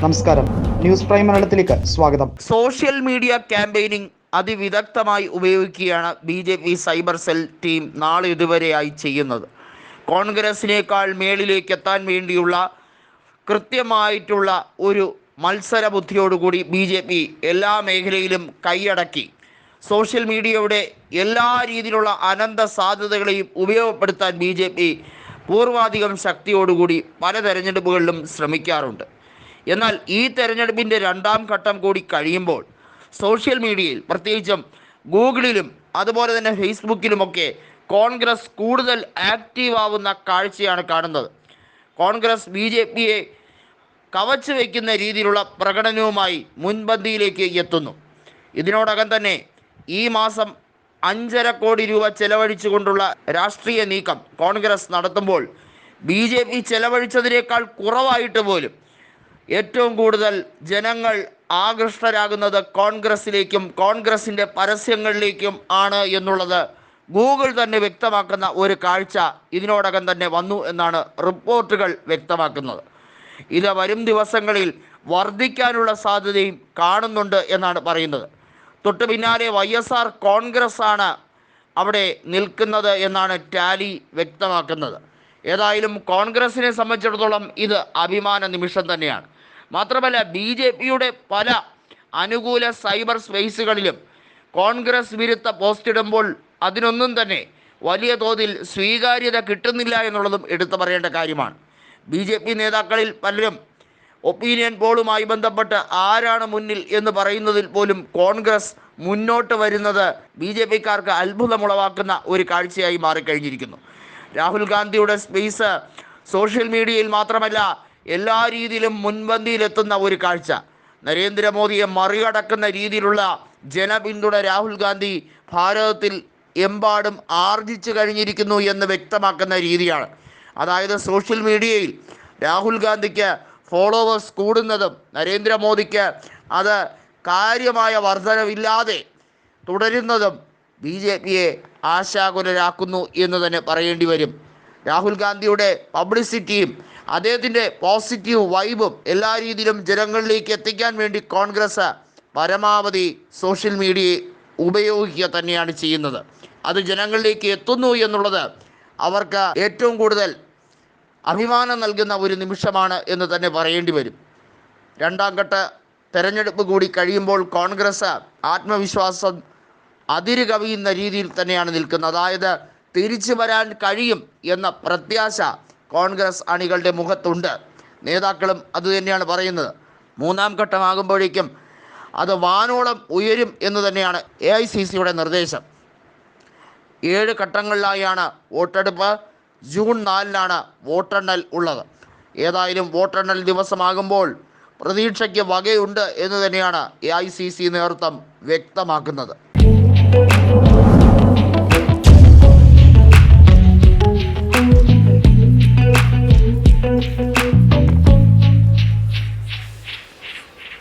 നമസ്കാരം. News prime മലയാളത്തിലേക്ക് സ്വാഗതം. സോഷ്യൽ മീഡിയ ക്യാമ്പയിനിങ് അതിവിദഗ്ധമായി ഉപയോഗിക്കുകയാണ് B J P cyber cell team നാളെ ഇതുവരെയായി ചെയ്യുന്നത്. കോൺഗ്രസിനേക്കാൾ മേളിലേക്ക് എത്താൻ വേണ്ടിയുള്ള കൃത്യമായിട്ടുള്ള ഒരു മത്സര ബുദ്ധിയോടുകൂടി ബി ജെ പി എല്ലാ മേഖലയിലും കൈയടക്കി. സോഷ്യൽ മീഡിയയുടെ എല്ലാ രീതിയിലുള്ള അനന്ത സാധ്യതകളെയും ഉപയോഗപ്പെടുത്താൻ ബി ജെ പി പൂർവാധികം ശക്തിയോടുകൂടി പല തെരഞ്ഞെടുപ്പുകളിലും ശ്രമിക്കാറുണ്ട്. എന്നാൽ ഈ തെരഞ്ഞെടുപ്പിന്റെ രണ്ടാം ഘട്ടം കൂടി കഴിയുമ്പോൾ സോഷ്യൽ മീഡിയയിൽ പ്രത്യേകിച്ചും ഗൂഗിളിലും അതുപോലെ തന്നെ ഫേസ്ബുക്കിലുമൊക്കെ കോൺഗ്രസ് കൂടുതൽ ആക്റ്റീവ് ആവുന്ന കാഴ്ചയാണ് കാണുന്നത്. കോൺഗ്രസ് ബി ജെ പിയെ കവച്ചു വയ്ക്കുന്ന രീതിയിലുള്ള പ്രകടനവുമായി മുൻപന്തിയിലേക്ക് എത്തുന്നു. ഇതിനോടകം തന്നെ ഈ മാസം അഞ്ചര കോടി രൂപ ചെലവഴിച്ചുകൊണ്ടുള്ള രാഷ്ട്രീയ നീക്കം കോൺഗ്രസ് നടത്തുമ്പോൾ ബി ജെ പി ചെലവഴിച്ചതിനേക്കാൾ കുറവായിട്ട് പോലും ഏറ്റവും കൂടുതൽ ജനങ്ങൾ ആകൃഷ്ടരാകുന്നത് കോൺഗ്രസിലേക്കും കോൺഗ്രസിന്റെ പരസ്യങ്ങളിലേക്കും ആണ് എന്നുള്ളത് ഗൂഗിൾ തന്നെ വ്യക്തമാക്കുന്ന ഒരു കാഴ്ച ഇതിനോടകം തന്നെ വന്നു എന്നാണ് റിപ്പോർട്ടുകൾ വ്യക്തമാക്കുന്നത്. ഇത് വരും ദിവസങ്ങളിൽ വർദ്ധിക്കാനുള്ള സാധ്യതയും കാണുന്നുണ്ട് എന്നാണ് പറയുന്നത്. തൊട്ടു പിന്നാലെ വൈ എസ് ആർ കോൺഗ്രസ് ആണ് അവിടെ നിൽക്കുന്നത് എന്നാണ് ടാലി വ്യക്തമാക്കുന്നത്. ഏതായാലും കോൺഗ്രസിനെ സംബന്ധിച്ചിടത്തോളം ഇത് അഭിമാന നിമിഷം തന്നെയാണ്. മാത്രമല്ല ബി ജെ പിയുടെ പല അനുകൂല സൈബർ സ്പേസുകളിലും കോൺഗ്രസ് വിരുദ്ധ പോസ്റ്റ് ഇടുമ്പോൾ അതിനൊന്നും തന്നെ വലിയ തോതിൽ സ്വീകാര്യത കിട്ടുന്നില്ല എന്നുള്ളതും എടുത്തു പറയേണ്ട കാര്യമാണ്. ബി ജെ പി നേതാക്കളിൽ പലരും ഒപ്പീനിയൻ പോളുമായി ബന്ധപ്പെട്ട് ആരാണ് മുന്നിൽ എന്ന് പറയുന്നതിൽ പോലും കോൺഗ്രസ് മുന്നോട്ട് വരുന്നത് ബി ജെ പിക്കാർക്ക് അത്ഭുതമുളവാക്കുന്ന ഒരു കാഴ്ചയായി മാറിക്കഴിഞ്ഞിരിക്കുന്നു. രാഹുൽ ഗാന്ധിയുടെ സ്പേസ് സോഷ്യൽ മീഡിയയിൽ മാത്രമല്ല എല്ലാ രീതിയിലും മുൻപന്തിയിലെത്തുന്ന ഒരു കാഴ്ച. നരേന്ദ്രമോദിയെ മറികടക്കുന്ന രീതിയിലുള്ള ജനപിന്തുണ രാഹുൽ ഗാന്ധി ഭാരതത്തിൽ എമ്പാടും ആർജിച്ചു കഴിഞ്ഞിരിക്കുന്നു എന്ന് വ്യക്തമാക്കുന്ന രീതിയാണ്. അതായത് സോഷ്യൽ മീഡിയയിൽ രാഹുൽ ഗാന്ധിക്ക് ഫോളോവേഴ്സ് കൂടുന്നതും നരേന്ദ്രമോദിക്ക് അത് കാര്യമായ വർധനവില്ലാതെ തുടരുന്നതും ബി ജെ പിയെ ആശാകുലരാക്കുന്നു എന്ന് തന്നെ പറയേണ്ടി വരും. രാഹുൽ ഗാന്ധിയുടെ പബ്ലിസിറ്റിയും അദ്ദേഹത്തിന്റെ പോസിറ്റീവ് വൈബും എല്ലാ രീതിയിലും ജനങ്ങളിലേക്ക് എത്തിക്കാൻ വേണ്ടി കോൺഗ്രസ് പരമാവധി സോഷ്യൽ മീഡിയയെ ഉപയോഗിക്കുക തന്നെയാണ് ചെയ്യുന്നത്. അത് ജനങ്ങളിലേക്ക് എത്തുന്നു എന്നുള്ളത് അവർക്ക് ഏറ്റവും കൂടുതൽ അഭിമാനം നൽകുന്ന ഒരു നിമിഷമാണ് എന്ന് തന്നെ പറയേണ്ടി വരും. രണ്ടാം ഘട്ട തെരഞ്ഞെടുപ്പ് കൂടി കഴിയുമ്പോൾ കോൺഗ്രസ് ആത്മവിശ്വാസം അതിരുകവിയുന്ന രീതിയിൽ തന്നെയാണ് നിൽക്കുന്നത്. അതായത് തിരിച്ചു വരാൻ കഴിയും എന്ന പ്രത്യാശ കോൺഗ്രസ് അണികളുടെ മുഖത്തുണ്ട്. നേതാക്കളും അതുതന്നെയാണ് പറയുന്നത്. മൂന്നാം ഘട്ടമാകുമ്പോഴേക്കും അത് വാനോളം ഉയരും എന്ന് തന്നെയാണ് എ ഐ സി സിയുടെ നിർദ്ദേശം. ഏഴ് ഘട്ടങ്ങളിലായാണ് വോട്ടെടുപ്പ്. ജൂൺ നാലിനാണ് വോട്ടെണ്ണൽ ഉള്ളത്. ഏതായാലും വോട്ടെണ്ണൽ ദിവസമാകുമ്പോൾ പ്രതീക്ഷയ്ക്ക് വകയുണ്ട് എന്ന് തന്നെയാണ് എ ഐ സി സി നേതൃത്വം വ്യക്തമാക്കുന്നത്.